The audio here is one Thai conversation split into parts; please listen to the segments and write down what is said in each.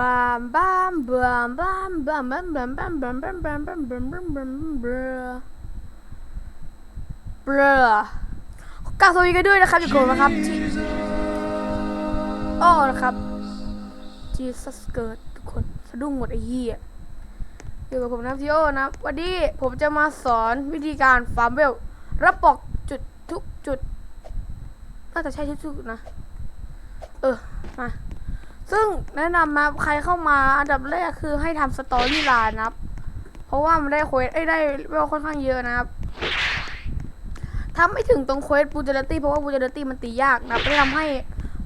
บามบามบามบามบามบามบามบามบามบามบามบามบามบามบามบามเบลอเบลอกล่าวสวัสดีกันด้วยนะครับอยู่กับผมนะครับที่อ้อนะครับ Jesus เกิดทุกคนสะดุ้งหมดไอ้เหี้ยอยู่กับผมนะทีโอนะวันนี้ผมจะมาสอนวิธีการฟาร์มเวลรับบอกจุดทุกจุดน่าจะใช่ทุกจุดนะ เออมา ซึ่งแนะนำมาใครเข้ามาอันดับแรกคือให้ทำสตอรี่ไลน์นะครับ เพราะว่ามันได้เควสเอ้ได้เวลค่อนข้างเยอะนะครับทำไม่ถึงตรงเควสบูเจเนตี้เพราะว่าบูเจเนตี้มันตียากนะครับไม่ทำให้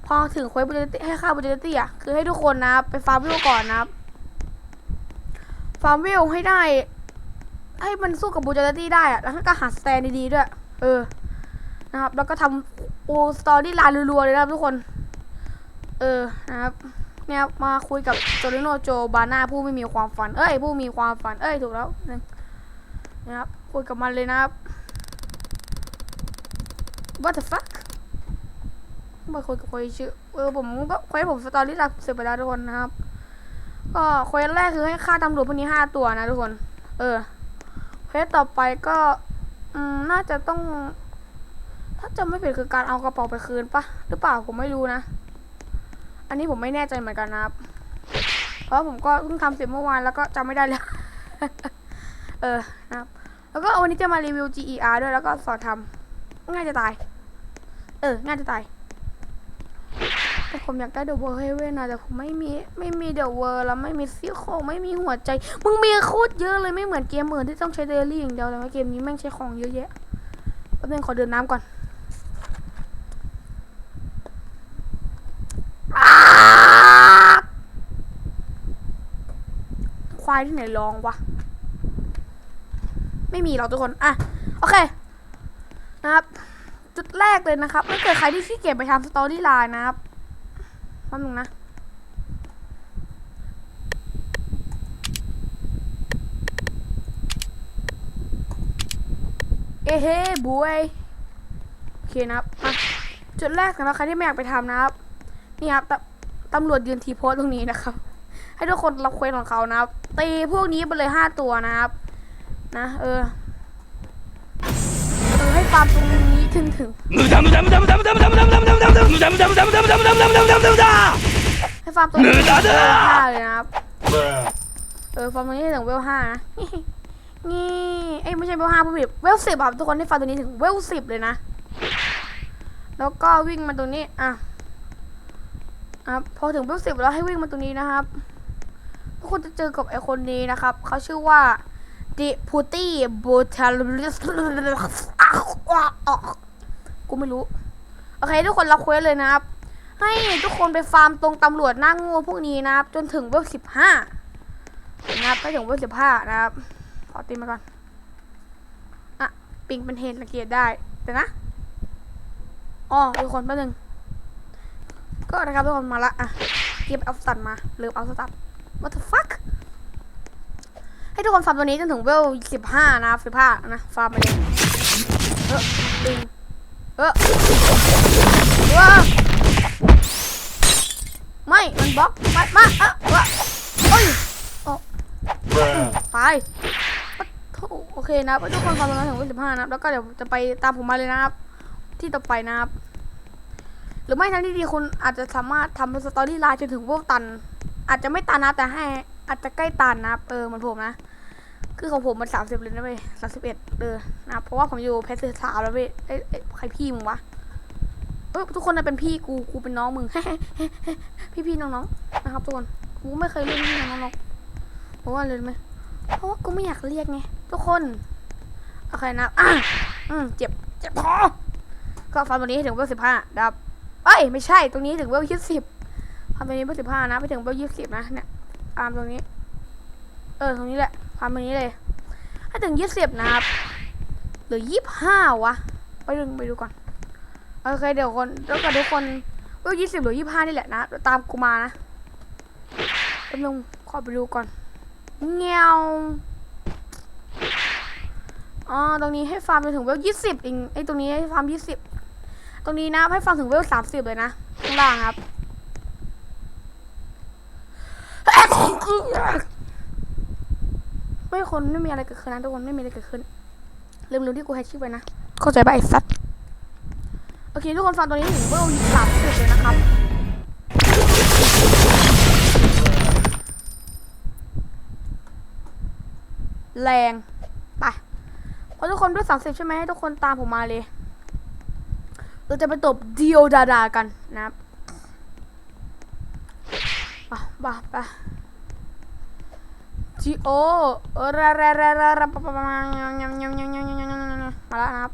พอถึงเควสบูเจเนตี้ให้ค่าบูเจเนตี้อะคือให้ทุกคนนะไปฟาร์มวิวก่อนนะครับฟาร์มวิวให้ได้ ให้มันสู้กับบูเจเนตี้ได้อะแล้วก็หาสแตนดีๆด้วย เออนะครับ แล้วก็ทำโอสตอรี่ไลน์รัวๆเลยนะครับทุกคน เออนะครับเนี่ยมาคุยกับโจลิโนโจบาน่าผู้ไม่มีความฝัน เอ้ย ผู้มีความฝัน เอ้ย ถูกแล้วนะนครับคุยกับมันเลยนะครับ what the fuck มาคุยกับคุยชื่อเออผมก็คุยผมสตอรี่หลักเสร็จไปแล้วทุกคนนะครับ ก็เควสแรกคือให้ฆ่าตำรวจพวกนี้ห้าตัวนะทุกคน เออเควสต่อไปก็อืมน่าจะต้อง ถ้าจำไม่ผิดคือการเอากระเป๋าไปคืนปะหรือเปล่าผมไม่รู้นะ อันนี้ผมไม่แน่ใจเหมือนกันนะครับ เพราะผมก็เพิ่งทำเสร็จเมื่อวานแล้วก็จำไม่ได้แล้ว เออนะครับ แล้วก็วันนี้จะมารีวิว GER ด้วยแล้วก็สอนทำง่ายจะตาย เออ ง่ายจะตาย แต่ผมอยากได้เดอะเวอร์เฮเว่นนะแต่ผมไม่มีไม่มีเดอะเวอร์แล้วไม่มีซี่โครงไม่มีหัวใจ มึงมีโคตรเยอะเลยไม่เหมือนเกมอื่นที่ต้องใช้เดลี่อย่างเดียวเลยว่าเกมนี้แม่งใช้ของเยอะแยะแป๊บนึงขอเดินน้ำก่อน ควายที่ไหนร้องวะ ไม่มีหรอกทุกคน อะ โอเค นะครับ จุดแรกเลยนะครับถ้าเกิดใครที่ขี้เกียจไปทำสตอรี่ไลน์นะครับแป๊บนึงนะเอ้เฮ้บวยโอเคนะครับอะจุดแรกนะครับใครที่ไม่อยากไปทำนะครับ นี่ครับตตำรวจยืนทีโพสตรงนี้นะครับ ให้ทุกคนรับเควสของเขานะครับตีพวกนี้ไปเลยห้าตัวนะครับ นะเออให้ฟาร์มตรงนี้ถึงถึงให้ฟาร์มตรงนี้ถึงห้าเลยนะครับเออฟาร์มตรงนี้ถึงเวลห้านะนี่เอ้ไม่ใช่เวลห้าผู้ผิดเวลสิบครับทุกคนให้ฟาร์มตรงนี้ถึงเวลสิบเลยนะแล้วก็วิ่งมาตรงนี้อะครับพอถึงเวลสิบแล้วให้วิ่งมาตรงนี้นะครับ คนจะเจอกับไอคนนี้นะครับ เขาชื่อว่าดิพูตี้บูทาลิสกูไม่รู้ โอเค ทุกคนรับเควสเลยนะครับ ให้ทุกคนไปฟาร์มตรงตำรวจหน้างูพวกนี้นะครับ จนถึงเวลสิบห้านะครับไปถึงเวลสิบห้านะครับ ขอตีมาก่อน อะ ปิงเป็นเหตุสังเกตได้เดี๋ยวนะอ๋อทุกคนแป๊บนึงก็นะครับทุกคนมาละอะเก็บเอาสตันมาหรือเอาสตัน what the fuck ให้ทุกคนฟาร์มตัวนี้จนถึงเวลสิบห้านะครับสิบห้านะฟาร์มไปเลยเออปิงเออว้าไม่ มันบล็อกไปมาอะวะโอ้ย Bruh. ตายปโอเคนะทุกคนฟังตรงนั้นถึงวันสิบห้านะแล้วก็เดี๋ยวจะไปตามผมมาเลยนะครับ ที่ต่อไปนะครับหรือไม่ทั้งที่ดีคุณอาจจะสามารถทำสตอรี่ไลน์จนถึงพวกตัน อาจจะไม่ตันนะแต่ให้อาจจะใกล้ตันนะเออมือนผมนะ คือของผมมันสามสิบเลยนะเว้ยสามสิบเอ็ดเออนะเพราะว่าผมอยู่เพชรสาวแล้วเว้ยเอ้ใครพี่มึงวะเอ้ยทุกคนนะเป็นพี่กูกูเป็นน้องมึงพี่พี่ๆน้องๆนะครับทุกคนกูไม่เคยเล่นพี่น้องๆหรอกเพราะว่าเลยไหมเพราะว่ากูไม่อยากเรียกไงทุกคนโอเคนะอะอืมเจ็บเจ็บคอก็ฟันวันนี้ถึงเวลสิบห้าดับเอ้ยไม่ใช่ตรงนี้ถึงเวลยี่สิบ ฟันตรงนี้เวลสิบห้านะ ไปถึงเวลยี่สิบนะเนี่ยอาร์มตรงนี้ เออตรงนี้แหละฟันตรงนี้เลย ถ้าถึงยี่สิบนะครับหรือยี่ห้าวะ ไปดูไปดูก่อน โอเคเดี๋ยวคนแล้วก็ทุกคนเวลยี่สิบหรือยี่ห้านี่แหละนะตามกูมานะแป๊บนึงขอไปดูก่อนเงี้ยวอ๋อตรงนี้ให้ฟาร์มไปถึงเวลยี่สิบเองไอ้ตรงนี้ให้ฟาร์มยี่สิบตรงนี้นะให้ฟาร์มถึงเวลสามสิบเลยนะข้างล่างครับ ไม่คนไม่มีอะไรเกิดขึ้นนะทุกคนไม่มีอะไรเกิดขึ้นลืมลืมที่กูแฮชชื่อไปนะเข้าใจป่ะไอ้สัตว์โอเคทุกคนฟังตัวนี้ถึงเวลสามสิบเลยนะครับแรงไปเพราะทุกคนด้วยสามสิบใช่ไหมให้ทุกคนตามผมมาเลย เราจะไปตบเดียวดาดากันนะครับไปไปไป จีโอระระระระระปะปะปะมาแล้วนะครับ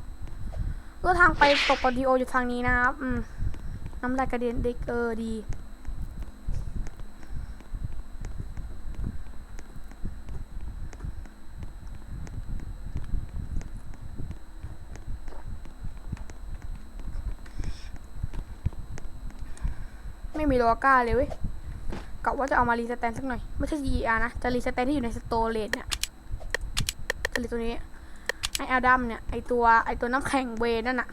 ก็ทางไปตกกับดีโออยู่ทางนี้นะครับอืมน้ำลายกระเด็นเด็กเออดีไม่มีโลก้าเลยเว้ย กะว่าจะเอามารีสแตนสักหน่อย ไม่ใช่ GER นะ จะรีสแตนที่อยู่ในสโตเลจเนี่ยจะรีตัวนี้ ไอแอดัมเนี่ย ไอตัวไอตัวน้ำแข็งเวนั่นอะ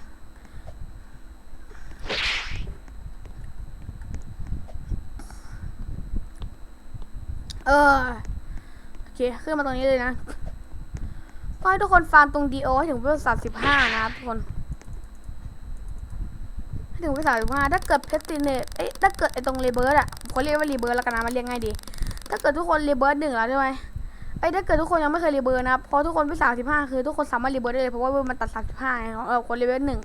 เออ โอเค ขึ้นมาตรงนี้เลยนะก็ให้ทุกคนฟาร์มตรง DO ให้ถึงเวลสามสิบห้านะครับทุกคนให้ถึงเวลสามสิบห้าถ้าเกิดเพสติเนตเอ้ยถ้าเกิดไอตรงรีเบิร์ดอะ ผมขอเรียกว่ารีเบิร์ดแล้วกันนะมันเรียกง่ายดี ถ้าเกิดทุกคนรีเบิร์ดหนึ่งแล้วใช่ไหมไอ้ยถ้าเกิดทุกคนยังไม่เคยรีเบิร์ดนะเพราะทุกคนไปสามสิบห้าคือทุกคนสามารถรีเบิร์ดได้เลยเพราะว่ามันตัดสามสิบห้าของเออคนรีเบิร์ดหนึ่ง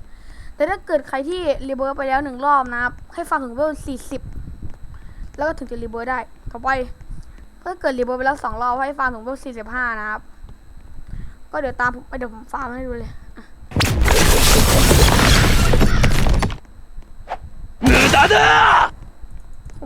แต่ถ้าเกิดใครที่รีเบิร์ดไปแล้วหนึ่งรอบนะครับให้ฟังถึงเวลสี่สิบแล้วก็ถึงจะรีเบิร์ดได้ต่อไปถ้าเกิดรีเบิร์ดไปแล้วสองรอบให้ฟังถึงเวลสี่สิบห้านะครับ ก็เดี๋ยวตามผมไปเดี๋ยวผมฟาร์มให้ดูเลย 無駄だ ผมขออนุญาตใช้สแตนตัวนี้นะ เพราะว่าผม 無駄無駄無駄無駄無駄無駄無駄無駄無駄無駄無駄無駄無駄無駄無駄無駄無駄無駄無駄無駄無駄無駄無駄無駄無駄無駄無駄無駄無駄無駄無駄無駄無駄無駄無駄無駄無駄無駄無駄無駄無駄無駄無駄無駄無駄無駄無駄無駄無駄無駄無駄無駄無駄無駄無駄無駄無駄無駄無駄無駄無駄無駄無駄無駄無駄無駄無駄無駄無駄無駄無駄無駄無駄無駄無駄無駄無駄無駄無駄無駄無駄無駄無駄無駄無駄無駄無駄無駄無駄無駄無駄無駄無駄無駄無駄無駄無駄無駄無駄無駄無駄無駄無駄無駄無駄無駄無駄無駄無駄無駄無駄無駄無駄無駄無駄無駄無駄無駄無駄無駄無駄無駄無駄無駄無駄無駄無駄無駄無駄無駄มุ อ้าไม่เปิดสแตน 無駄 มึง だ จะเปิดสแตนใส่กูทำไมเว้ยหนีกิบเบิลเดี๋ยวอยู่มานี่ ตกซะโง่ 無駄だ無駄無駄無駄無駄無駄無駄無駄無駄無駄無駄無駄無駄無駄無駄無駄無駄無駄無駄無駄無駄無駄無駄無駄無駄無駄無駄無駄無駄無駄無駄無駄無駄無駄無駄無駄無駄無駄無駄無駄無駄無駄無駄無駄無駄無駄無駄無駄無駄無駄無駄無駄無駄無駄無駄無駄無駄無駄無駄無駄無駄無駄無駄無駄無駄無駄無駄無駄無駄無駄無駄無駄無駄無駄無駄無駄無駄無駄無駄無駄無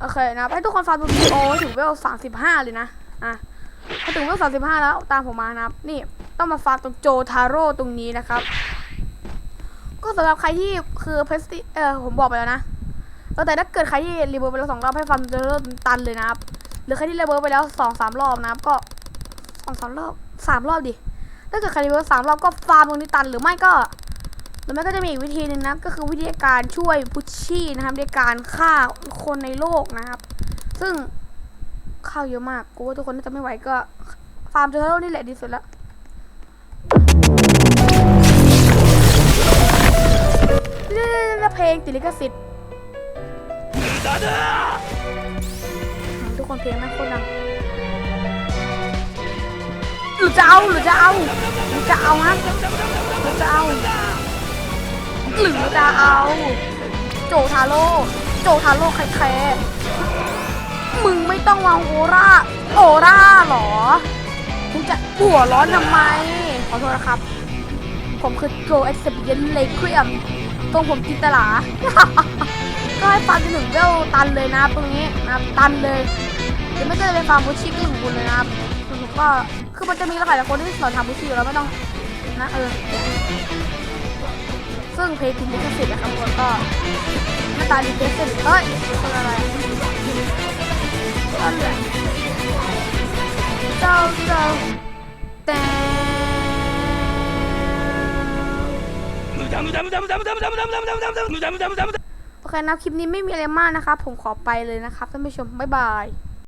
โอเคนะให้ทุกคนฟังดูดีโอ้ถึงเวลสามสิบห้าเลยนะ อะพอถึงเวลสามสิบห้าแล้วตามผมมานะครับ นี่ต้องมาฟังตรงโจทาโร่ตรงนี้นะครับ ก็สำหรับใครที่คือเพสติเออผมบอกไปแล้วนะ แต่ถ้าเกิดใครที่รีเบิร์ไปแล้วสองรอบให้ฟังโจทาโร่ตันเลยนะครับ หรือใครที่ระเบิดไปแล้วสองสามรอบนะครับก็สองสามรอบสามรอบดิถ้าเกิดใครระเบิดสามรอบก็ฟาร์มตรงนี้ตันหรือไม่ก็หรือไม่ก็จะมีอีกวิธีหนึ่งนะก็คือวิธีการช่วยพุชชี่นะครับในการฆ่าคนในโลกนะครับ ซึ่งข้าวเยอะมากกูว่าทุกคนน่าจะไม่ไหวก็ฟาร์มเทอร์เรลนี่แหละดีสุดแล้วเพลงติลิกสิทธิ์ คนเพลงแม่คตรดังหรือจะเอาหรือจะเอาหรือจะเอาฮะหรือจะเอาหรือจะเอา โจทาโร่โจทาโร่ใครแคร์มึงไม่ต้องวางโอร่าโอร่าหรอคุณจะหัวร้อนทำไม ขอโทษนะครับ ผมคือโกเอ็กซ์เ i นเลครียมตรงผมจินตลา ก็ให้ฟันจนถึงเวลตันเลยนะตรงนี้นะตันเลย เดี๋ยวไม่ได้ไปฟาร์มบูชิกิ้งของคุญเลยนะครับคุณก็คือมันจะมีหลายๆคนที่สอนทำบูชิอยู่แล้วไม่ต้องนะเออซึ่งเพลงที่ลิขสิทธิ์นะครับคนก็หน้าตาดีเจสเอ้ยคนอะไรก็เลืเจ้าเจ้าแต่โอเคนะคลิปนี้ไม่มีอะไรมากนะครับผมขอไปเลยนะครับท่านผู้ชมบ๊ายบาย